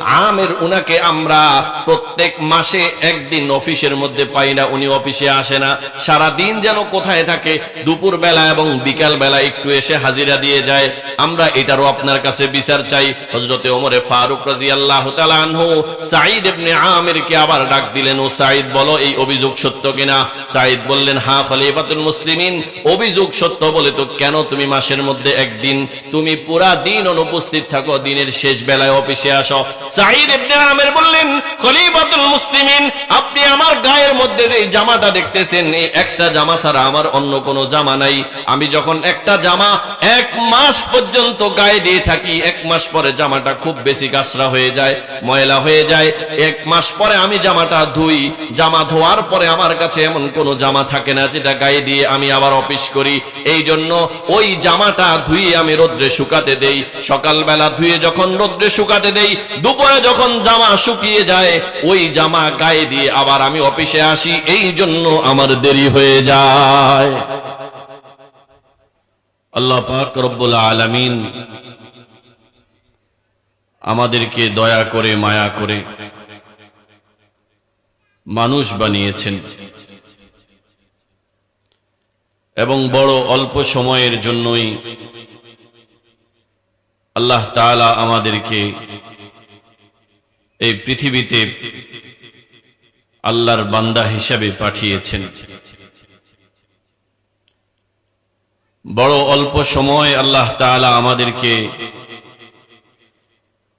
আমের, উনাকে আমরা প্রত্যেক মাসে একদিন অফিসের মধ্যে পাই না, উনি অফিসে আসে না। সারা দিন যেন কোথায় থাকে দুপুর বেলা এবং বিকাল বেলা একটু এসে হাজিরা দিয়ে যায়। আমরা এটারও আপনার কাছে বিচার চাই। ওমরে ফারুক সাঈদ আমেরকে আবার ডাক দিলেন, ও সাঈদ বলো, এই অভিযোগ সত্য কিনা? সাঈদ বললেন হ্যাঁ মুসলিমিন, অভিযোগ সত্য বলে তো কেন তুমি মাসের মধ্যে একদিন? তুমি পুরা দিন অনুপস্থিত থাকো, দিনের শেষ বেলায় অফিসে আসো। সাঈদ ইবনে আমের বললেন, খলিফাতুল মুসলিমিন, আপনি আমার গায়ের মধ্যে যে জামাটা দেখতেছেন, এই একটা জামা ছাড়া আমার অন্য কোনো জামা নাই। আমি যখন একটা জামা এক মাস পর্যন্ত গায়ে দিয়ে থাকি, এক মাস পরে জামাটা খুব বেশি হয়ে যায়, ময়লা হয়ে যায়। এক মাস পরে আমি জামাটা ধুই, জামা ধোয়ার পরে আমার কাছে এমন কোনো জামা থাকে না যেটা গায়ে দিয়ে আমি আবার অফিস করি। এই জন্য ওই জামাটা ধুয়ে আমি রোদ্রে শুকাতে দেই। সকালবেলা ধুয়ে যখন রোদ্রে শুকাতে দেই। দুপুরে যখন জামা শুকিয়ে যায়, ওই জামা গায়ে দিয়ে আবার আমি অফিসে আসি। এই জন্য আমার দেরি হয়ে যায়। আল্লাহ পাক রব্বুল আলামিন আমাদেরকে দয়া করে, মায়া করে মানুষ বানিয়েছেন। এবং বড় অল্প সময়ের জন্যই আল্লাহ তাআলা আমাদেরকে এই পৃথিবীতে আল্লাহর বান্দা হিসাবে পাঠিয়েছেন। বড় অল্প সময় আল্লাহ তাআলা আমাদেরকে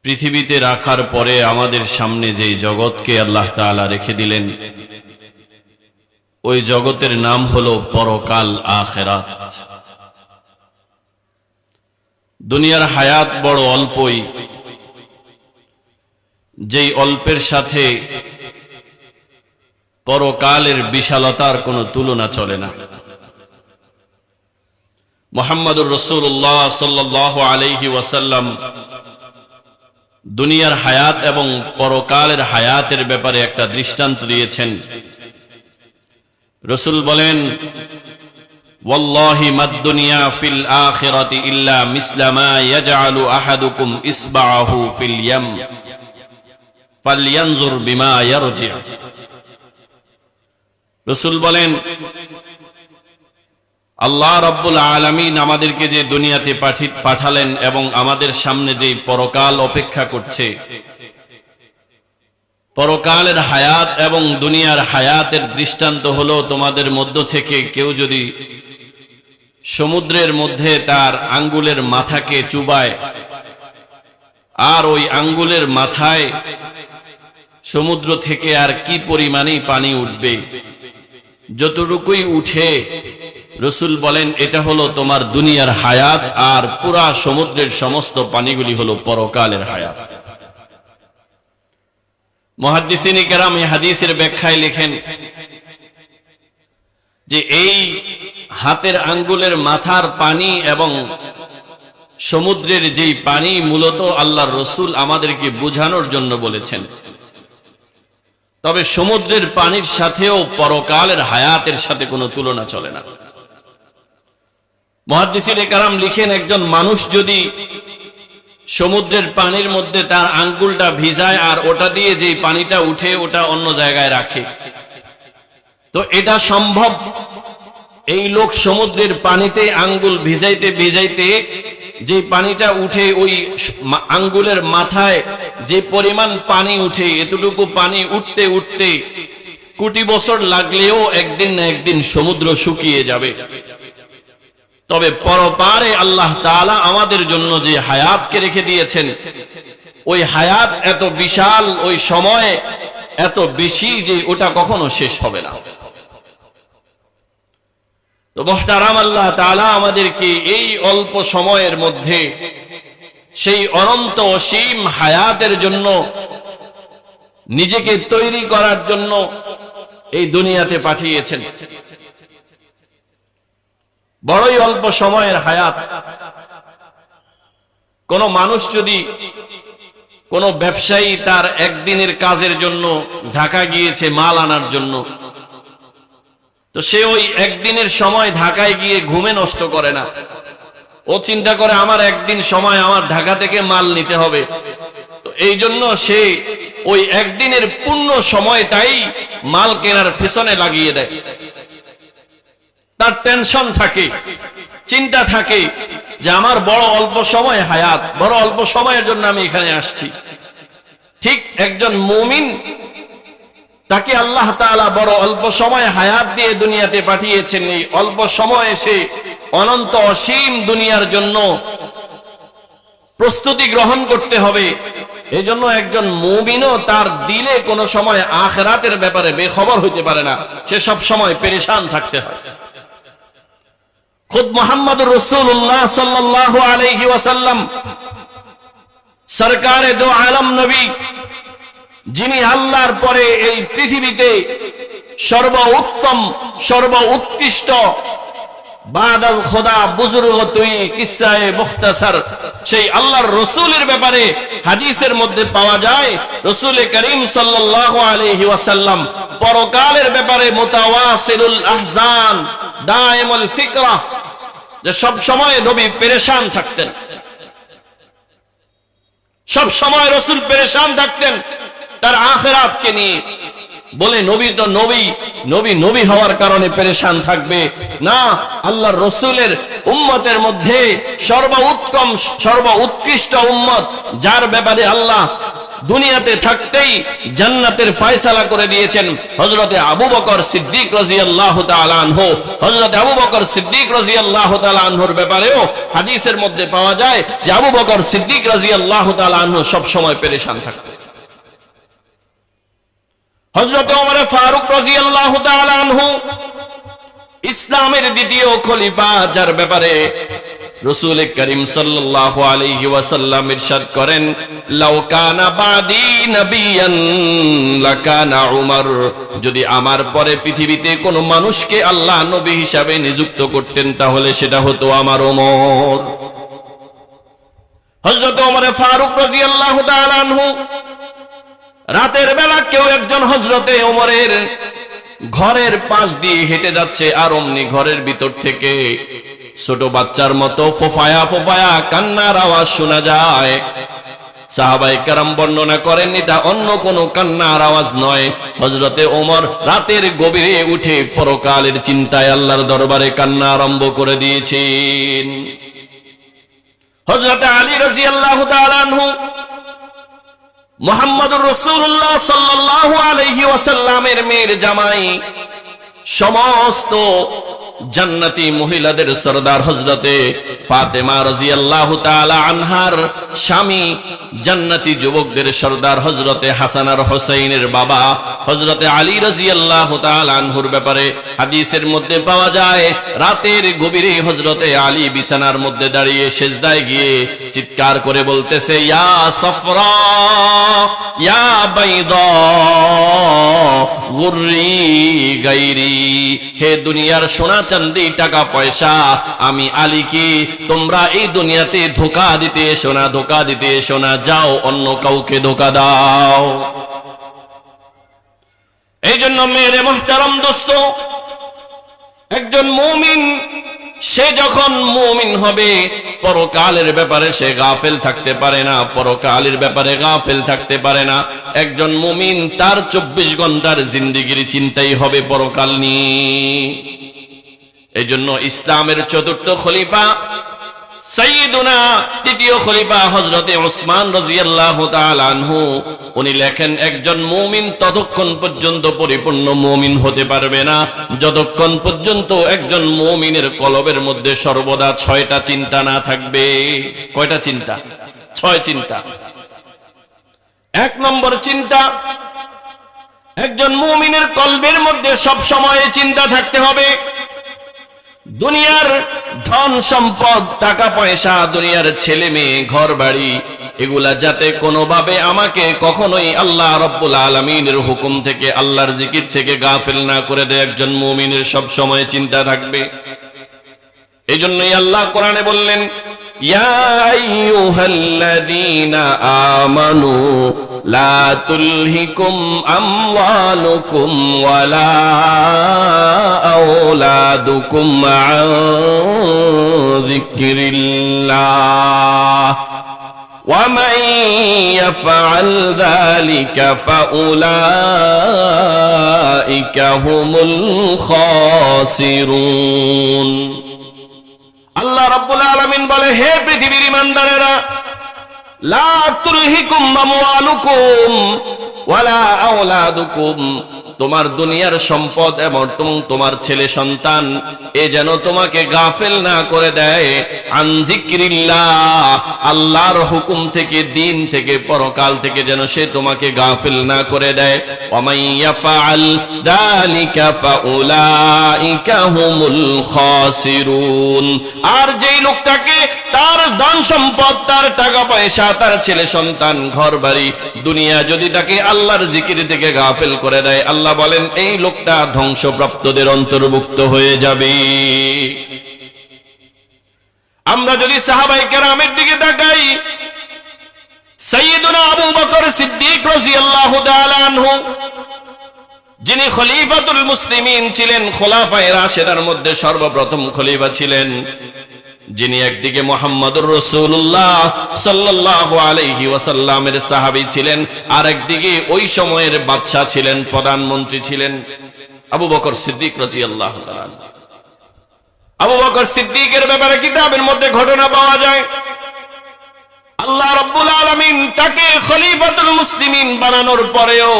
পৃথিবীতে রাখার পরে আমাদের সামনে যে জগৎকে আল্লাহ তাআলা রেখে দিলেন, ওই জগতের নাম হলো পরকাল আখেরাত। দুনিয়ার হায়াত বড় অল্পই। যেই অল্পের সাথে পরকালের বিশালতার কোনো তুলনা চলে না। মোহাম্মদুর রসুল্লাহ সাল্লাহ আলহি ওয়াসাল্লাম দুনিয়ার হায়াত এবং পরকালের হায়াতের ব্যাপারে একটা দৃষ্টান্ত দিয়েছেন। রসুল বলেন ওয়াল্লাহি মাদ-দুনিয়া ফিল আখিরাতি ইল্লা মিসলা মা ইয়াজআলু আহাদুকুম ইসবা'াহু ফিল ইয়াম। ফালয়ানজুর বিমা ইয়ারজি' রসুল বলেন, আল্লাহ রব্বুল আলামিন আমাদেরকে যে দুনিয়াতে পাঠালেন এবং আমাদের সামনে যে পরকাল অপেক্ষা করছে পরকালের হায়াত এবং দুনিয়ার হায়াতের দৃষ্টান্ত হলো তোমাদের মধ্য থেকে কেউ যদি সমুদ্রের মধ্যে তার আঙ্গুলের মাথাকে চুবায়, আর ওই আঙ্গুলের মাথায় সমুদ্র থেকে আর কি পরিমাণেই পানি উঠবে? যতটুকুই উঠে, রসুল বলেন, এটা হলো তোমার দুনিয়ার হায়াত, আর পুরা সমুদ্রের সমস্ত পানিগুলি হলো পরকালের হায়াত। হাদিসের ব্যাখ্যায় লেখেন যে এই হাতের আঙ্গুলের মাথার পানি এবং সমুদ্রের যেই পানি মূলত রসুল আমাদেরকে বোঝানোর জন্য বলেছেন। তবে সমুদ্রের পানির সাথেও পরকালের হায়াতের সাথে কোনো তুলনা চলে না। মহাদিসির লিখেন, একজন মানুষ যদি সমুদ্রের পানির মধ্যে তার আঙ্গুলটা ভিজায় আর ওটা দিয়ে যেই পানিটা উঠে ওটা অন্য জায়গায় রাখে। তো এটা সম্ভব? এই লোক সমুদ্রের পানিতে আঙ্গুল ভিজাইতে ভিজাইতে যে পানিটা উঠে ওই আঙ্গুলের মাথায় যে পরিমাণ পানি উঠে, এতটুকু পানি উঠতে উঠতে কোটি বছর লাগলেও একদিন না একদিন সমুদ্র শুকিয়ে যাবে। তবে পরপারে আল্লাহ তাআলা আমাদের জন্য যে হায়াতকে রেখে দিয়েছেন, ওই হায়াত এত বিশাল, ওই সময় এত বেশি যে ওটা কখনো শেষ হবে না। তো মোহতারাম আল্লাহ তাআলা আমাদেরকে এই অল্প সময়ের মধ্যে সেই অনন্ত অসীম হায়াতের জন্য, নিজেকে তৈরি করার জন্য এই দুনিয়াতে পাঠিয়েছেন। বড়ই অল্প সময়ের হায়াত। কোন মানুষ যদি কোন ব্যবসায়ী তার একদিনের কাজের জন্য ঢাকা গিয়েছে, মাল আনার জন্য, তো সে ওই একদিনের সময় ঢাকায় গিয়ে ঘুমে নষ্ট করে না। ও চিন্তা করে, আমার একদিন সময় আমার ঢাকা থেকে মাল নিতে হবে। তো এই জন্য সে ওই একদিনের পূর্ণ সময়টাই মাল কেনার পেছনে লাগিয়ে দেয়। তার টেনশন থাকে, চিন্তা থাকে যে আমার বড় অল্প সময় হায়াত, বড় অল্প সময়ের জন্য আমি এখানে আসছি। ঠিক একজন মুমিন তাকে আল্লাহ তাআলা বড় অল্প সময় হায়াত দিয়ে দুনিয়াতে পাঠিয়েছেন। এই অল্প সময় এসে অনন্ত অসীম দুনিয়ার জন্য প্রস্তুতি গ্রহণ করতে হবে। এই জন্য একজন মুমিনও তার দিলে কোনো সময় আখরাতের ব্যাপারে বেখবর হইতে পারে না। সে সব সময় পেরেশান থাকতে হয়। খুদ মোহাম্মদ রসুল্লাহ সাল্লাহ আলহি ওয়াসাল্লাম, সরকারে দো আলম নবী, যিনি আল্লাহর পরে এই পৃথিবীতে সর্ব উত্তম সর্ব উৎকৃষ্ট বাদাল খোদা, বুজুর্গ তুই কিসায়ে মুখতাসার। সেই আল্লাহর রসুলের ব্যাপারে হাদিসের মধ্যে পাওয়া যায়, রসুল করিম সাল্লাল্লাহু আলাইহি ওয়াসাল্লাম পরকালের ব্যাপারে মুতাওয়াসিলুল আহজান দাইমুল ফিকরা, যে সব সময় নবী পেরেশান থাকতেন। সব সময় রসুল পেরেশান থাকতেন, তার আখেরাতকে নিয়ে। বলে, নবী তো নবী নবী নবী হওয়ার কারণে পেরেশান থাকবে। না, আল্লাহর রসুলের উম্মতের মধ্যে সর্ব উত্তম, সর্ব উৎকৃষ্ট উম্মত, যার ব্যাপারে আল্লাহ দুনিয়াতে থাকতেই জান্নাতের ফয়সালা করে দিয়েছেন হজরতে আবু বকর সিদ্দিক রাজিয়াল্লাহু তাআলা আনহু। হজরতে আবু বকর সিদ্দিক রাজিয়াল্লাহু তাআলা আনহুর ব্যাপারেও হাদিসের মধ্যে পাওয়া যায় যে আবু বকর সিদ্দিক রাজিয়াল্লাহু তাআলা আনহু সব সময় পেরেশান থাকতেন। হজরত ফারুক রাজিয়াল্লাহু তাআলা আনহু ইসলামের দ্বিতীয় খলিফা, যার ব্যাপারে রসুল করিম সাল্লাল্লাহু করেন যদি আমার পরে পৃথিবীতে কোনো মানুষকে আল্লাহ নবী হিসাবে নিযুক্ত করতেন, তাহলে সেটা হতো আমার ওমর। ওমর ফারুক রাদিয়াল্লাহু তাআলা রাতের বেলা কেউ একজন হজরতে ওমরের ঘরের পাশ দিয়ে হেঁটে যাচ্ছে আর অমনি ঘরের ভিতর থেকে ছোট বাচ্চার মতো ফোফায়া ফোফায়া কান্নার আওয়াজ শোনা যায়। সাহাবাই কারাম বর্ণনা করেন, এটা অন্য কোনো কান্নার আওয়াজ নয়। হজরতে ওমর রাতের গভীরে উঠে পরকালের চিন্তায় আল্লাহর দরবারে কান্না আরম্ভ করে দিয়েছেন। হজরতে আলী রাজি আল্লাহ মোহাম্মদুর রসুল্লাহ সাল্লাহ আলহি ওয়াসাল্লামের মেয়ের জামাই, সমস্ত জান্নাতি মহিলাদের সরদার হজরতে ফাতেমা রাজি আল্লাহ আনহার স্বামী জান্নাতি যুবকদের সরদার হজরতে হাসানার হোসেনের বাবা হজরতে আলী রাজিয়াল্লাহু আল্লাহ আনহুর ব্যাপারে হাদিসের মধ্যে পাওয়া যায়, রাতের গভীরে হজরতে আলী বিছানার মধ্যে দাঁড়িয়ে সেজদায় গিয়ে চিৎকার করে বলতেছে, ইয়া সফরা হে দুনিয়ার সোনা চান্দি টাকা পয়সা, আমি আলীকে তোমরা এই দুনিয়াতে ধোকা দিতে এসো না, ধোকা দিতে এসো না, যাও অন্য কাউকে ধোকা দাও। এই জন্য মেয়েরে মোহতারম দোস্ত, একজন মুমিন, সে যখন মুমিন হবে, পরকালের ব্যাপারে সে গাফেল থাকতে পারে না, পরকালের ব্যাপারে গাফেল থাকতে পারে না। একজন মুমিন, তার চব্বিশ ঘণ্টার জিন্দিগির চিন্তাই হবে পরকাল নিয়ে। এই জন্য ইসলামের চতুর্থ খলিফা তৃতীয় খলিফা ওসমান তাআলা আনহু, উনি লেখেন, একজন মুমিন ততক্ষণ পর্যন্ত পরিপূর্ণ মুমিন হতে পারবে না। যতক্ষণ পর্যন্ত একজন মুমিনের কলবের মধ্যে সর্বদা ছয়টা চিন্তা না থাকবে। কয়টা চিন্তা? ছয় চিন্তা। এক নম্বর চিন্তা, একজন মুমিনের কলবের মধ্যে সব সময় চিন্তা থাকতে হবে। দুনিয়ার ধন সম্পদ, টাকা পয়সা, দুনিয়ার ছেলে মেয়ে, ঘর বাড়ি, এগুলা যাতে কোনোভাবে আমাকে কখনোই আল্লাহ রব্বুল আলমিনের হুকুম থেকে, আল্লাহর জিকির থেকে গাফিল না করে দেয়। একজন মুমিনের সব সময় চিন্তা থাকবে। এই জন্যই আল্লাহ কোরআনে বললেন আমানু লা তুলহিকুম আমওয়ালুকুম ওয়ালা আওলাদুকুম আন যিকরিল্লাহ ومن يفعل ذلك فأولئك هم الخاسرون আল্লাহ রাব্বুল আলামিন বলে হে পৃথিবীর ইমানদারেরা তোমার দুনিয়ার সম্পদ এবং তুম- তোমার ছেলে সন্তান, এ যেন তোমাকে গাফেল না করে দেয়। আনজিকিরিল্লাহ আল্লাহর হুকুম থেকে, দিন থেকে, পরকাল থেকে যেন সে তোমাকে গাফেল না করে দেয়। আর যেই লোকটাকে তার ধন সম্পদ, তার টাকা পয়সা, তার ছেলে সন্তান, ঘর বাড়ি, দুনিয়া যদি তাকে আল্লাহর জিকির থেকে গাফেল করে দেয়, আল্লাহ বলেন, এই লোকটা ধ্বংসপ্রাপ্তদের অন্তর্ভুক্ত হয়ে যাবে। আমরা যদি সাহাবাই কেরামের দিকে তাকাই সৈয়দুনা আবু বকর সিদ্দিক রাদিয়াল্লাহু তাআলা আনহু যিনি খলিফাতুল মুসলিমিন ছিলেন, খোলাফায়ে রাশেদার মধ্যে সর্বপ্রথম খলিফা ছিলেন। যিনি একদিকে মোহাম্মদুর রসুল্লাহ সাল্লাল্লাহু আলাইহি ওয়াসাল্লামের সাহাবী ছিলেন, আর একদিকে ওই সময়ের বাদশা ছিলেন, প্রধানমন্ত্রী ছিলেন আবু বকর সিদ্দিক রাদিয়াল্লাহু তাআলা আবু বকর সিদ্দিকের ব্যাপারে কিতাবের মধ্যে ঘটনা পাওয়া যায়। আল্লাহ রাব্বুল আলামিন তাকে খলিফাতুল মুসলিমিন বানানোর পরেও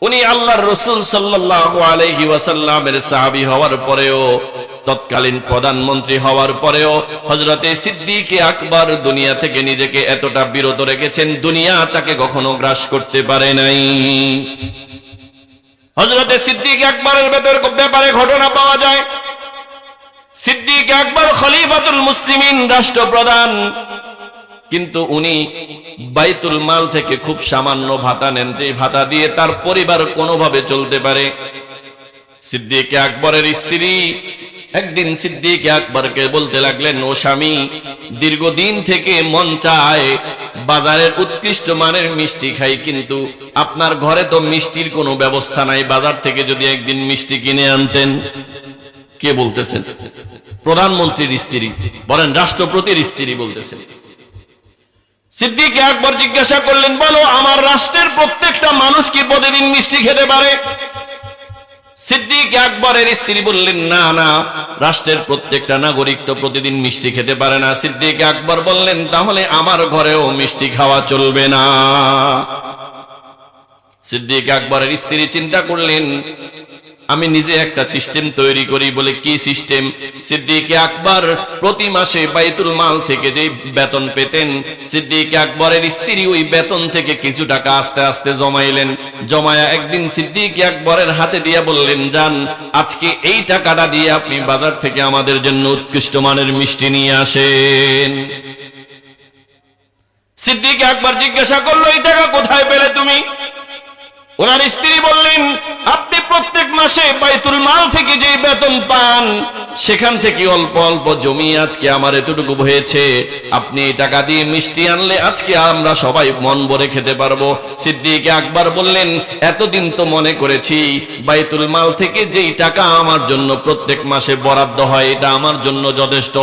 উনি আল্লাহর রসুল সাল্লাল্লাহু ওয়াসাল্লামের সাহাবী হওয়ার পরেও, তৎকালীন প্রধানমন্ত্রী হওয়ার পরেও, হযরতে সিদ্দিক আকবর দুনিয়া থেকে নিজেকে এতটা বিরত রেখেছেন, দুনিয়া তাকে কখনো গ্রাস করতে পারে নাই। হযরতে সিদ্দিক আকবরের ভেতর- ব্যাপারে ঘটনা পাওয়া যায়। সিদ্দিক আকবর খলিফাতুল মুসলিমিন, রাষ্ট্রপ্রধান। কিন্তু উনি বাইতুল মাল থেকে খুব সামান্য ভাতা নেন যে ভাতা দিয়ে তার পরিবার কোনোভাবে চলতে পারে। সিদ্দিক আকবরের স্ত্রী একদিন সিদ্দিক আকবরকে বলতে লাগলেন, ও স্বামী, দীর্ঘদিন থেকে মন চায় বাজারের উৎকৃষ্ট মানের মিষ্টি খাই, কিন্তু আপনার ঘরে তো মিষ্টির কোনো ব্যবস্থা নাই, বাজার থেকে যদি একদিন মিষ্টি কিনে আনতেন। কে বলতেছেন? প্রধানমন্ত্রীর স্ত্রী, বলেন, রাষ্ট্রপতির স্ত্রী বলতেছেন। সিদ্দিক একবার জিজ্ঞাসা করলেন, বলো, আমার রাষ্ট্রের প্রত্যেকটা মানুষ কি প্রতিদিন মিষ্টি খেতে পারে? সিদ্দিক আকবরের স্ত্রী বললেন, না না, রাষ্ট্রের প্রত্যেকটা নাগরিক তো প্রতিদিন মিষ্টি খেতে পারে না। সিদ্দিক আকবর বললেন, তাহলে আমার ঘরেও মিষ্টি খাওয়া চলবে না। সিদ্দিক আকবরের স্ত্রী চিন্তা করলেন আমি নিজে একটা সিস্টেম তৈরি করি বলে কি সিস্টেম? সিদ্দিক আকবর প্রতি মাসে বাইতুল মাল থেকে যে বেতন পেতেন, সিদ্দিক আকবরের স্ত্রী ওই বেতন থেকে কিছু টাকা আস্তে আস্তে জমাইলেন। জমায়া একদিন সিদ্দিক আকবরের হাতে দিয়ে বললেন যান আজকে এই টাকাটা দিয়ে আপনি বাজার থেকে আমাদের জন্য উৎকৃষ্ট মানের মিষ্টি নিয়ে আসেন। সিদ্দিক আকবর জিজ্ঞাসা করল, এই টাকা কোথায় পেলে তুমি? ওনার স্ত্রী বললেন, আপনি প্রত্যেক মাসে বাইতুল মাল থেকে যে বেতন পান, সেখান থেকে অল্প অল্প জমি আজকে আমার এতটুকু হয়েছে। আপনি টাকা দিয়ে মিষ্টি আনলে আজকে আমরা সবাই মন ভরে খেতে পারব। সিদ্দিক আকবর বললেন, এতদিন তো মনে করেছি, বাইতুল মাল থেকে যেই টাকা আমার জন্য প্রত্যেক মাসে বরাদ্দ হয়, এটা আমার জন্য যথেষ্ট।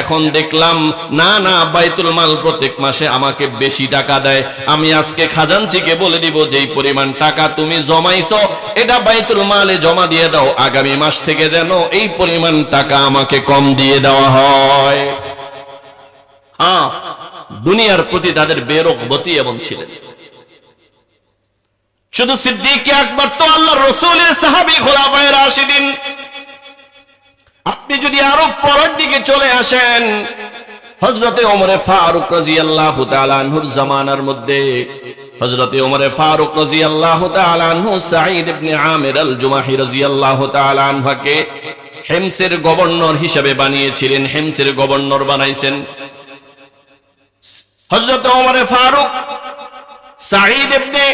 এখন দেখলাম, না না, বাইতুল মাল প্রত্যেক মাসে আমাকে বেশি টাকা দেয়। আমি আজকে খাজানচিকে বলে দিব, যেই পরিমাণ টাকা তুমি জমাইছো, এটা বাইতুল মালে জমা দিয়ে দাও। আগামী মাস থেকে যেন এই পরিমাণ টাকা আমাকে কম দিয়ে দেওয়া হয়। হ্যাঁ দুনিয়ার প্রতি তাদের বেরকবতী এবং ছিলেন। শুধু সিদ্দিক আকবর তো আল্লাহ রসুলের সাহাবি খোলাফায় রাশিদিন। আপনি যদি আরও পরের দিকে চলে আসেন হজরতে ওমরে ফারুক রাজি আল্লাহ তালানহুর জামানার মধ্যে হজরতে ওমরে ফারুক রাজি আল্লাহ তালানহু সাঈদ ইবনে আমির আল জুমাহি রাজি আল্লাহ তালানহাকে হেমসের গভর্নর হিসেবে বানিয়েছিলেন, হেমসের গভর্নর বানাইছেন। হজরত ওমরে ফারুক সাঈদ ইবনে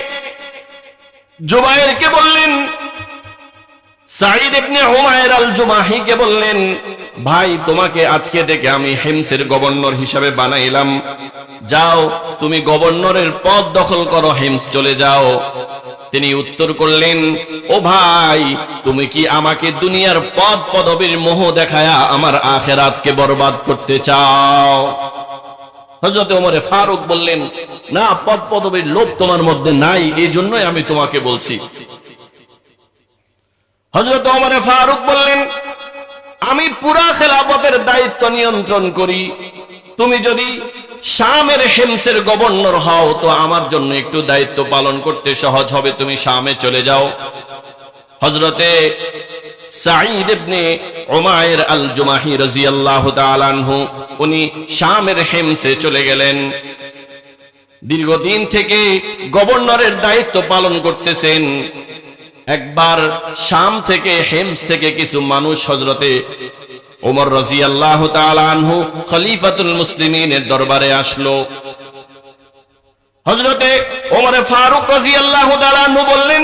জুবাইরকে বললেন সাঈদ ইবনে হুমায়র আল জুমাহিকে বললেন, ভাই, তোমাকে আজকে থেকে আমি হেমসের গভর্নর হিসাবে বানাইলাম। যাও, তুমি গভর্নরের পদ দখল করো, হেমস চলে যাও। তিনি উত্তর করলেন, ও ভাই, তুমি কি আমাকে দুনিয়ার পদ পদবীর মোহ দেখায়া আমার আখেরাতকে বরবাদ করতে চাও? হজরত ওমরে ফারুক বললেন, না, পদ পদবীর লোভ তোমার মধ্যে নাই এই জন্যই আমি তোমাকে বলছি। হজরত ওমরে ফারুক বললেন, আমি পুরা খেলাফতের দায়িত্ব নিয়ন্ত্রণ করি। তুমি যদি শামের হেমসের গভর্নর হও, তো আমার জন্য একটু দায়িত্ব পালন করতে সহজ হবে। তুমি শামে চলে যাও। হজরতে উমায়ের আল আনহু, উনি হেমসে চলে গেলেন। দীর্ঘদিন থেকে গভর্নরের দায়িত্ব পালন করতেছেন। একবার শাম থেকে হেমস থেকে কিছু মানুষ হজরতে ওমর রাদিয়াল্লাহু তাআলা আনহু খলিফাতুল মুসলিমিনের দরবারে আসলো। হজরতে ওমরে ফারুক রাদিয়াল্লাহু তাআলা আনহু বললেন,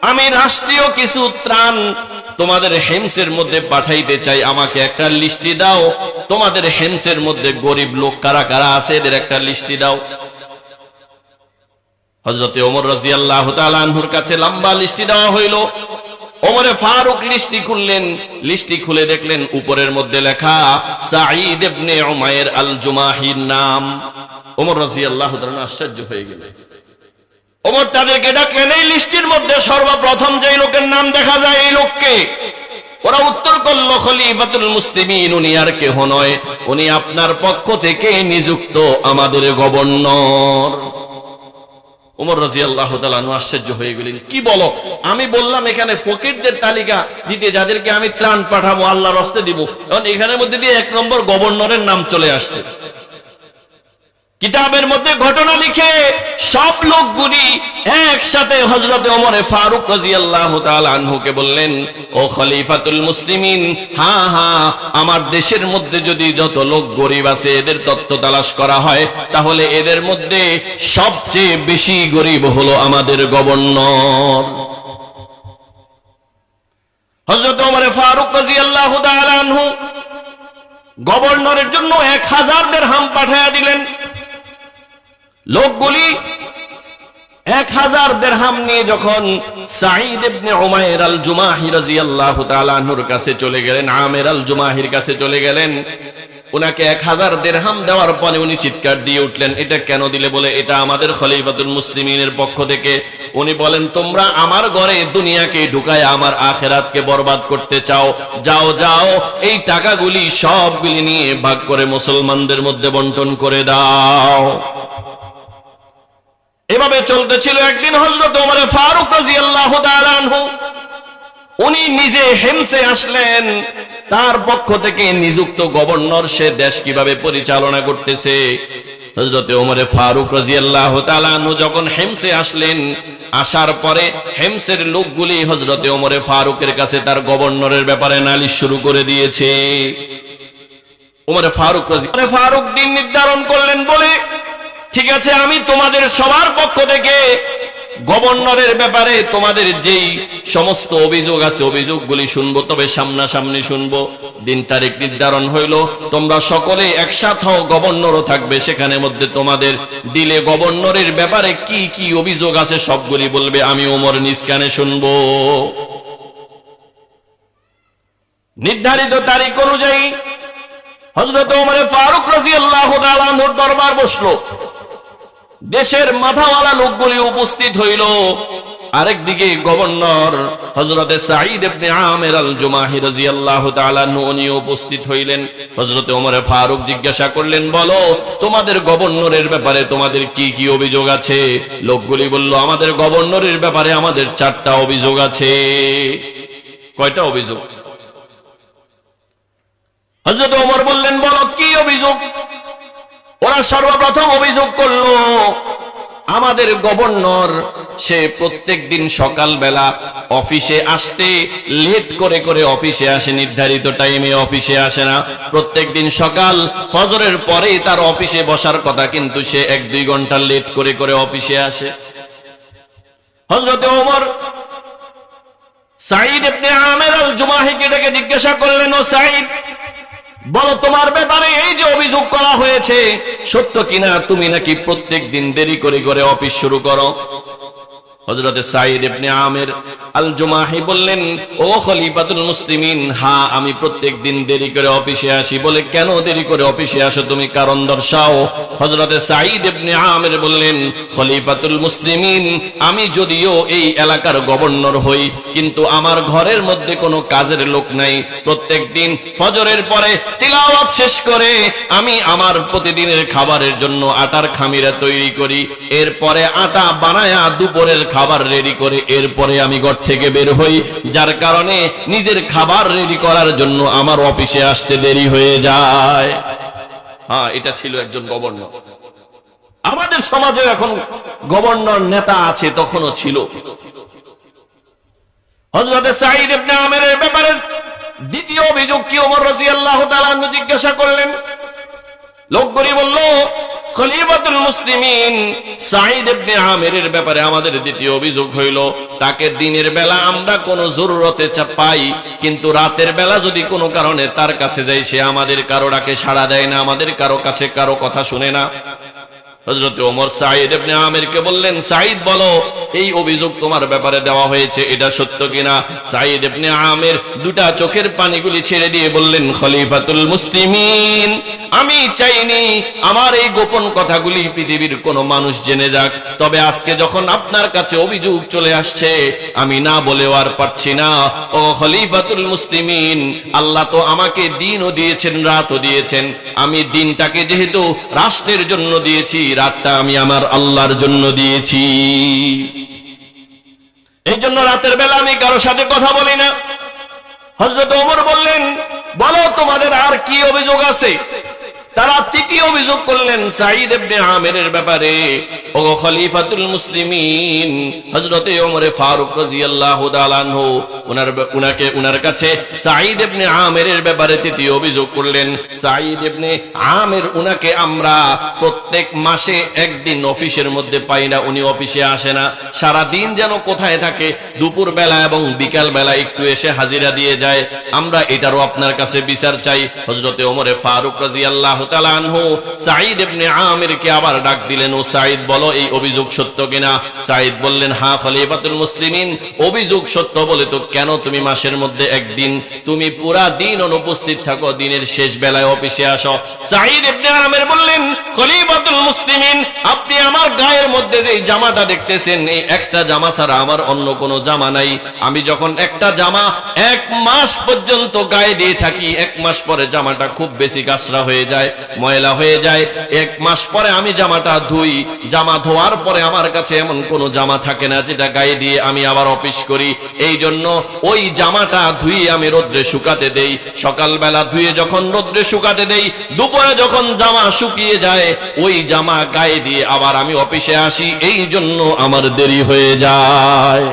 আমি রাষ্ট্রীয় কিছু ত্রাণ তোমাদের হেমসের মধ্যে পাঠাইতে চাই। আমাকে একটা লিস্টি দাও। তোমাদের হেমসের মধ্যে গরিব লোক কারা কারা আছে এদের একটা লিস্টি দাও। হজরতে ওমর রাজিয়াল্লাহ তালানহুর কাছে লম্বা লিস্টি দেওয়া হইল। ওমরে ফারুক লিস্টি খুললেন, লিস্টি খুলে দেখলেন উপরের মধ্যে লেখা, সাঈদ ইবনে উমায়ের আল জুমাহির নাম। ওমর রাজিয়াল্লাহ তাআলা আশ্চর্য হয়ে গেলেন। ওমর তাদেরকে ডাকলেন, এই লিস্টির মধ্যে সর্বপ্রথম যে লোকের নাম দেখা যায় এই লোককে। ওরা উত্তর করল, খলিফাতুল মুসলিমিন, উনি আর কেহ নয়। উনি আপনার পক্ষ থেকে নিযুক্ত আমাদের গভর্নর। উমর রাজি আল্লাহ আশ্চর্য হয়ে গেলেন, কি বলো? আমি বললাম এখানে ফকিরদের তালিকা দিতে, যাদেরকে আমি ত্রাণ পাঠাবো, আল্লাহর হস্তে দিব। কারণ এখানের মধ্যে দিয়ে এক নম্বর গভর্নরের নাম চলে আসছে। কিতাবের মধ্যে ঘটনা লিখে সব লোকগুলি একসাথে হজরতে ওমরে ফারুক আনহুকে বললেন, ও খলিফাতুল মুসলিমিন হ্যাঁ হ্যাঁ আমার দেশের মধ্যে যদি যত লোক গরিব আছে, এদের তত্ত্ব তালাশ করা হয়, তাহলে এদের মধ্যে সবচেয়ে বেশি গরিব হলো আমাদের গভর্নর। হজরত ওমরে ফারুক আনহু গভর্নরের জন্য এক হাজার দেড়হাম পাঠাইয়া দিলেন। লোকগুলি এক হাজার দেড়হাম নিয়ে যখন সাঈদ ইবনে আল জুমাহি রাদিয়াল্লাহু কাছে চলে গেলেন, আমের আল জুমাহির কাছে চলে গেলেন ওনাকে এক হাজার দেড়হাম দেওয়ার পরে উনি চিৎকার দিয়ে উঠলেন, এটা কেন দিলে? বলে, এটা আমাদের পক্ষ থেকে। উনি বলেন, তোমরা আমার ঘরে দুনিয়াকে ঢুকায় আমার আখেরাতকে বরবাদ করতে চাও। যাও যাও, এই টাকাগুলি সবগুলি নিয়ে ভাগ করে মুসলমানদের মধ্যে বন্টন করে দাও। এভাবে চলতেছিল একদিন হজরত ফারুক উনি নিজে হেমসে আসলেন। তার পক্ষ থেকে নিযুক্ত গভর্নর সে দেশ কীভাবে পরিচালনা করতেছে? হজরত ওমরে ফারুক যখন হেমসে আসলেন, আসার পরে হেমসের লোকগুলি হজরতে ওমরে ফারুকের কাছে তার গভর্নরের ব্যাপারে নালিশ শুরু করে দিয়েছে। ওমরে ফারুক ফারুক দিন নির্ধারণ করলেন বলে ঠিক আছে, আমি তোমাদের সবার পক্ষ থেকে গভর্নরের ব্যাপারে তোমাদের যেই সমস্ত অভিযোগ আছে, অভিযোগগুলি শুনব, তবে সামনাসামনি শুনব। দিন তারিখ নির্ধারণ হইল, তোমরা সকলে একসাথ গভর্নরও থাকবে, সেখানে মধ্যে তোমাদের দিলে গভর্নরের ব্যাপারে কি কি অভিযোগ আছে সবগুলি বলবে, আমি ওমর নিষ্কানে শুনব। নির্ধারিত তারিখ অনুযায়ী হজরত ওমরে ফারুক তাআলা আনহুর দরবার বসল। দেশের মাথাওয়ালা লোকগুলি উপস্থিত হইল। আরেকদিকে গভর্নর হজরতে সাঈদ ইবনে আমের আল জুমাহি রাদিয়াল্লাহু তাআলা উনি উপস্থিত হইলেন। হযরতে ওমর ফারুক জিজ্ঞাসা করলেন, বলো, তোমাদের গভর্নরের ব্যাপারে তোমাদের কি কি অভিযোগ আছে? লোকগুলি বলল, আমাদের গভর্নরের ব্যাপারে আমাদের চারটা অভিযোগ আছে। কয়টা অভিযোগ? হযরত ওমর বললেন, বলো, কি অভিযোগ? ওরা সর্বপ্রথম অভিযোগ করল, আমাদের গভর্নর, সে প্রত্যেক দিন সকালবেলা অফিসে আসতে লেট করে করে অফিসে আসে, নির্ধারিত টাইমে অফিসে আসে না। প্রত্যেক দিন সকাল ফজরের পরেই তার অফিসে বসার কথা, কিন্তু সে এক দুই ঘণ্টা লেট করে করে অফিসে আসে। হজরতে ওমর সাইদ ইবনে আমের আল জুমাহিকে ডেকে জিজ্ঞাসা করলেন, ও সাইদ বলো, তোমার ব্যাপারে এই যে অভিযোগ করা হয়েছে, সত্য কিনা? তুমি নাকি প্রত্যেক দিন দেরি করে করে অফিস শুরু করো। হজরতে সাইদ ইবনে আমের আল জুমাহি বললেন, ও খলিফাতুল মুসলিমিন হ্যাঁ আমি প্রত্যেক দিন দেরি করে অফিসে আসি। বলে, কেন দেরি করে অফিসে আসো? তুমি কারণ দর্শাও। হজরতে সাইদ ইবনে আমের বললেন, খলিফাতুল মুসলিমিন, আমি যদিও এই এলাকার গভর্নর হই, কিন্তু আমার ঘরের মধ্যে কোনো কাজের লোক নাই। প্রত্যেক দিন ফজরের পরে তিলাওয়াত শেষ করে আমি আমার প্রতিদিনের খাবারের জন্য আটার খামিরা তৈরি করি। এরপরে আটা বানায়া দুপুরের খাবার রেডি করে এরপরে আমি ঘর থেকে বের হই। যার কারণে নিজের খাবার রেডি করার জন্য আমার অফিসে আসতে দেরি হয়ে যায়। হ্যাঁ এটা ছিল একজন গভর্নর আমাদের সমাজে এখন গভর্নর নেতা আছে, তখনও ছিল। দ্বিতীয় অভিযোগ কি? ওমর রাদিয়াল্লাহু তাআলা জিজ্ঞাসা করলেন। লোকগুলি বলল খলিফাতুল মুসলিমিন সাঈদ ইবনে আমিরের ব্যাপারে আমাদের দ্বিতীয় অভিযোগ হইল, তাকে দিনের বেলা আমরা কোনো জরুরতে পাই, কিন্তু রাতের বেলা যদি কোনো কারণে তার কাছে যাই, সে আমাদের কারও ডাকে সাড়া দেয় না, আমাদের কারও কাছে কারও কথা শুনে না। হজরত ওমর সাইদ ইবনে আমিরকে বললেন সাইদ বলো, এই অভিযোগ তোমার ব্যাপারে দেওয়া হয়েছে, এটা সত্য কিনা? সাইদ ইবনে আমির দুটা চোখের পানিগুলি ছেড়ে দিয়ে বললেন, খলিফাতুল মুসলিমিন, আমি চাইনি আমার এই গোপন কথাগুলি পৃথিবীর কোনো মানুষ জেনে যাক, তবে আজকে যখন আপনার কাছে অভিযোগ চলে আসছে, আমি না বলেও আর পারছি না। ও খলিফাতুল মুসলিমিন, আল্লাহ তো আমাকে দিনও দিয়েছেন, রাতও দিয়েছেন, আমি দিনটাকে যেহেতু রাষ্ট্রের জন্য দিয়েছি রাতটা আমি আমার আল্লাহর জন্য দিয়েছি। এই জন্য রাতের বেলা আমি কারোর সাথে কথা বলি না। হজরত ওমর বললেন, বলো তোমাদের আর কি অভিযোগ আছে? তারা তৃতীয় অভিযোগ করলেন সাইদ ইবনে আমিরের ব্যাপারে। ও খলিফাতুল মুসলিমিন, হযরতে ওমর ফারুক রাদিয়াল্লাহু তাআলা আনহু, উনার উনাকে, উনার কাছে সাইদ ইবনে আমিরের ব্যাপারে তৃতীয় অভিযোগ করলেন। সাইদ ইবনে আমির, উনাকে আমরা প্রত্যেক মাসে একদিন অফিসের মধ্যে পাই না, উনি অফিসে আসে না। সারা দিন যেন কোথায় থাকে দুপুর বেলা এবং বিকাল বেলা একটু এসে হাজিরা দিয়ে যায়। আমরা এটারও আপনার কাছে বিচার চাই, হযরতে ওমরে ফারুক রাদিয়াল্লাহু আবার ডাক দিলেন, ও সাঈদ, বলো এই অভিযোগ সত্য কিনা? সাঈদ বললেন খলিফাতুল মুসলিমিন, অভিযোগ সত্য বলে তো কেন তুমি মাসের মধ্যে একদিন, তুমি পুরা দিন অনুপস্থিত থাকো, দিনের শেষ বেলায় অফিসে আসো? সাঈদ ইবনে বললেন, খলিফাতুল মুসলিমিন, আপনি আমার গায়ের মধ্যে যে জামাটা দেখতেছেন, এই একটা জামা ছাড়া আমার অন্য কোনো জামা নাই। আমি যখন একটা জামা এক মাস পর্যন্ত গায়ে দিয়ে থাকি, এক মাস পরে জামাটা খুব বেশি গাছরা হয়ে যায়। ময়লা হয়ে যায়। এক মাস পরে আমি জামাটা ধুই। জামা ধোয়ার পরে আমার কাছে এমন কোনো জামা থাকে না যেটা গায়ে দিয়ে আমি আবার অফিস করি। এই জন্য ওই জামাটা ধুই আমি রোদ্রে শুকাতে দেই। সকালবেলা ধুয়ে যখন রোদ্রে শুকাতে দেই, দুপুরে যখন জামা শুকিয়ে যায়, ওই জামা গায়ে দিয়ে আবার আমি অফিসে আসি। এই জন্য আমার দেরি হয়ে যায়।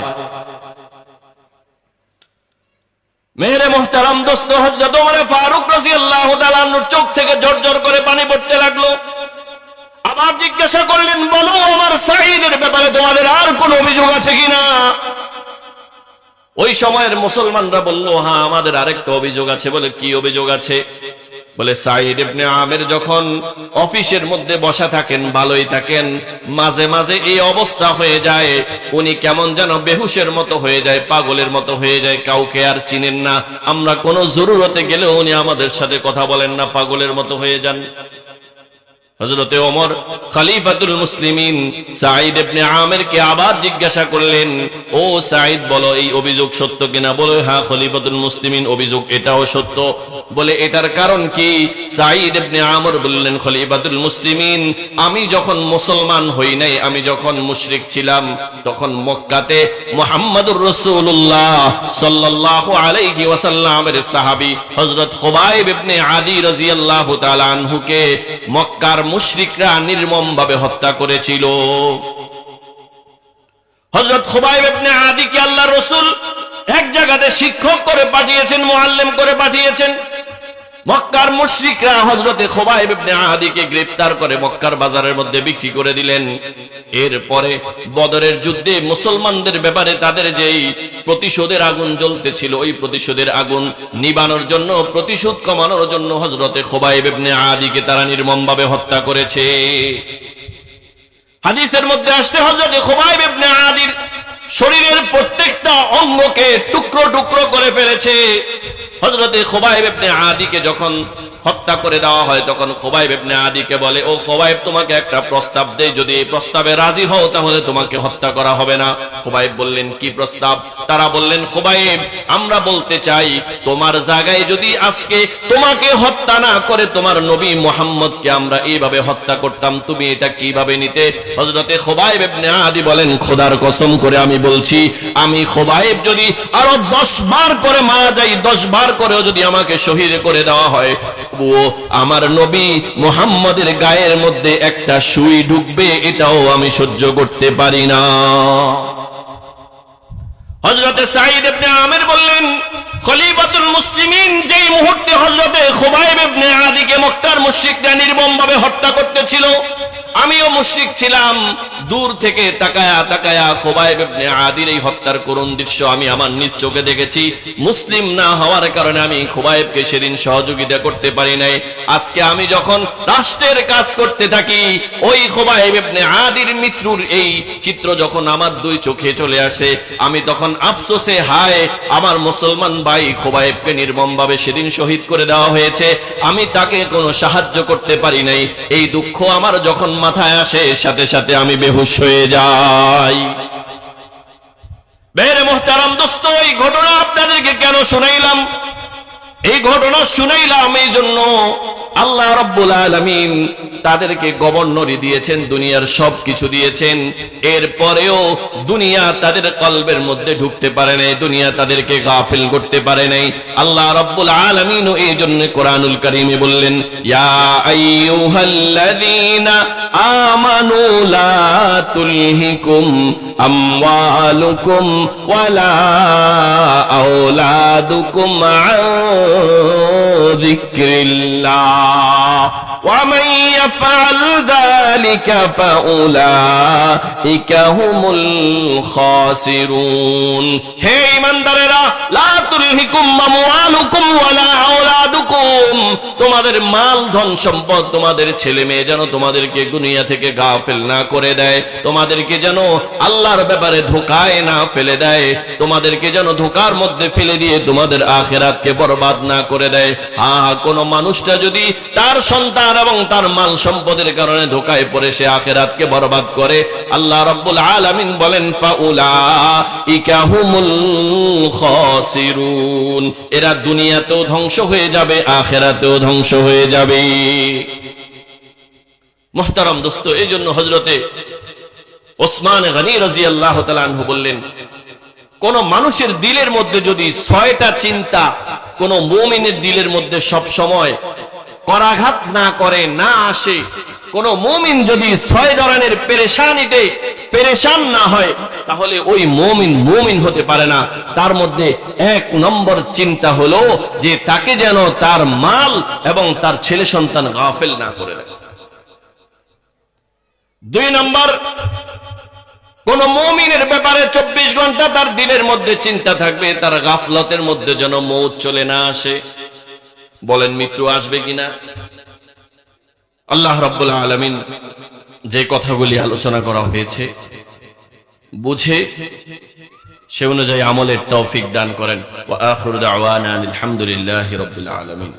মেহরে মোহতারাম দোস্ত হজরত ওমরে ফারুক রাদিয়াল্লাহু তাআলার চোখ থেকে ঝরঝর করে পানি পড়তে লাগল। আবার জিজ্ঞাসা করলেন, বলো আমার সাঈদের ব্যাপারে তোমাদের আর কোন অভিযোগ আছে কিনা? ওই সময়ের মুসলমানরা বলল হ্যাঁ আমাদের আরেকটা অভিযোগ আছে। বলে, কি অভিযোগ আছে? বলে সাইদ ইবনে আমের যখন অফিসের মধ্যে বসা থাকেন, ভালোই থাকেন, মাঝে মাঝে এই অবস্থা হয়ে যায়, উনি কেমন যেন বেহুশের মতো হয়ে যায়, পাগলের মতো হয়ে যায়, কাউকে আর চিনেন না। আমরা কোনো জরুরতে গেলে উনি আমাদের সাথে কথা বলেন না, পাগলের মতো হয়ে যান। হযরতে ওমর খলিফাতুল মুসলিমিন সাঈদ ইবনে আমিরকে আবার জিজ্ঞাসা করলেন, ও সাঈদ, বলো, এই অভিযোগ সত্য কিনা? বলে হ্যাঁ খলিফাতুল মুসলিমিন, অভিযোগ এটাও সত্য। বলে, এটার কারণ কি? সাঈদ ইবনে আমর বললেন, খলিফাতুল মুসলিমিন, আমি যখন মুসলমান হই নাই, আমি যখন মুশরিক ছিলাম, তখন মক্কাতে মুহাম্মাদুর রাসূলুল্লাহ সাল্লাল্লাহু আলাইহি ওয়াসাল্লামের সাহাবী হযরত খুবাইব ইবনে আদি রাদিয়াল্লাহু তাআলা আনহুকে মক্কার মুশরিকরা নির্মম ভাবে হত্যা করেছিল। হজরত খুবাইব আদিকে আল্লাহ রসুল এক জায়গাতে শিক্ষক করে পাঠিয়েছেন মোয়াল্লেম করে পাঠিয়েছেন। মক্কার মুশরিকরা হযরতে খুবাইব ইবনে আদিকে গ্রেফতার করে মক্কার বাজারের মধ্যে বিক্রি করে দিলেন। এরপরে বদরের যুদ্ধে মুসলমানদের ব্যাপারে তাদের যেই প্রতিশোধের আগুন জ্বলতেছিল, ওই প্রতিশোধের আগুন নিবানোর জন্য, প্রতিশোধ কমানোর জন্য হযরতে খুবাইব ইবনে আদিকে তারা নির্মমভাবে হত্যা করেছে। হাদিসের মধ্যে আসতে হজরতে খুবাইব ইবনে আদির শরীরের প্রত্যেকটা অঙ্গকে টুকরো টুকরো করে ফেলেছে। হজরতে খোবাইব আদিকে যখন হত্যা করে দেওয়া হয়, তখন খোবাইব ইবনে আদিকে বলে, ও খোবাইব, তোমাকে একটা প্রস্তাব দেই, যদি এই প্রস্তাবে রাজি হও, তাহলে তোমাকে হত্যা করা হবে না। খোবাইব বললেন, কি প্রস্তাব? তারা বললেন, খোবাইব, আমরা বলতে চাই, তোমার জায়গায় যদি আজকে তোমাকে হত্যা না করে, তোমার নবী মোহাম্মদকে আমরা এইভাবে হত্যা করতাম, তুমি এটা কীভাবে নিতে? হজরতে খোবাইব ইবনে আদি বলেন, খোদার কসম করে আমি বলছি, আমি খোবাইব যদি আরও দশ বার করে মারা যাই, দশ বার করেও যদি আমাকে শহীদ করে দেওয়া হয় তবুও আমার নবী মোহাম্মদের গায়ের মধ্যে একটা সুই ঢুকবে, এটাও আমি সহ্য করতে পারি না। হজরতে সাইদ ইবনে আমির বললেন, খলিফাতুল মুসলিমিন যেই মুহূর্তে হজরতে খুবাইব ইবনে আদিকে মক্কার মুশরিকরা নির্মমভাবে হত্যা করতেছিল, আমিও মুশরিক ছিলাম, দূর থেকে তাকায়া তাকায়া ইবনে আদির এই হত্যার করুণ দৃশ্য আমি আমার নিজ চোখে দেখেছি। মুসলিম না হওয়ার কারণে আমি খুবাইবকে সেদিন সহযোগিতা করতে পারি নাই। আজকে আমি যখন রাষ্ট্রের কাজ করতে থাকি, ওই খুবাইব ইবনে আদির মৃত্যুর এই চিত্র যখন আমার দুই চোখে চলে আসে, আমি তখন আফসোসে, হায়, আমার মুসলমান ভাই খোবাইবকে নির্মমভাবে সেদিন শহীদ করে দেওয়া হয়েছে। আমি তাকে কোনো সাহায্য করতে পারি নাই। এই দুঃখ আমার যখন মাথায় আসে, সাথে সাথে আমি বেহুশ হয়ে যাই। বেরে মোহতারাম, দোস্ত এই ঘটনা আপনাদেরকে কেন শুনাইলাম? এই ঘটনা শুনাইলাম এই জন্য আল্লাহ রব্বুল আলমিন তাদেরকে গভর্নরই দিয়েছেন, দুনিয়ার সব কিছু দিয়েছেন। এরপরেও দুনিয়া তাদের কলবের মধ্যে ঢুকতে পারে নাই, দুনিয়া তাদেরকে গাফিল করতে পারে নাই। আল্লাহ রব্বুল আলমিন এই জন্য কোরআনুল করিমে বললেন আইয়ুহাল্লাযীনা আমানু লা তুলহিকুম আমওয়ালুকুম ওয়ালা আওলাদুকুম আন যিকরিল্লাহ ومن يفعل ذلك فأولئك هم الخاسرون হে ইমানদারেরা লা তুলহিকুম আমওয়ালুকুম ওয়ালা আওলাদুকুম তোমাদের মাল ধন সম্পদ তোমাদের ছেলে মেয়ে যেন তোমাদেরকে দুনিয়া থেকে গাফেল না করে দেয় তোমাদেরকে যেন আল্লাহর ব্যাপারে ধোকায় না ফেলে দেয় তোমাদেরকে যেন ধোকার মধ্যে ফেলে দিয়ে তোমাদের আখেরাতকে বরবাদ না করে দেয় হ্যাঁ কোন মানুষটা যদি তার সন্তান এবং তার মাল সম্পদের কারণে ধোকায় পড়ে সে আখেরাতকে বরবাদ করে। আল্লাহ রাব্বুল আলামিন বলেন এরা দুনিয়াতেও ধ্বংস হয়ে যাবে, আখেরাতেও ধ্বংস হয়ে যাবে। মোহতারাম দোস্ত এই জন্য হজরতে ওসমান গনি রাজি আল্লাহ তালু বললেন, কোন মানুষের দিলের মধ্যে যদি ছয়টা চিন্তা, কোন মুমিনের দিলের মধ্যে সব সময় করাঘাত না করে, না আসে। কোন মুমিন যদি ছয় ধরনের পেরেশানিতে পেরেশান না হয়, তাহলে ওই মুমিন মুমিন হতে পারে না। তার মধ্যে এক নম্বর চিন্তা হলো যে তাকে যেন তার মাল এবং তার ছেলে সন্তান গাফেল না করে রাখে দুই নম্বর, কোন মমিনের ব্যাপারে চব্বিশ ঘণ্টা তার দিনের মধ্যে চিন্তা থাকবে, তার গাফলতের মধ্যে যেন মৌত চলে না আসে। বলেন, মৃত্যু আসবে কিনা? আল্লাহ রব্বুল আলমিন যে কথাগুলি আলোচনা করা হয়েছে, বুঝে সে অনুযায়ী আমলের তৌফিক দান করেন। আলহামদুলিল্লাহ রব্বুল আলমিন।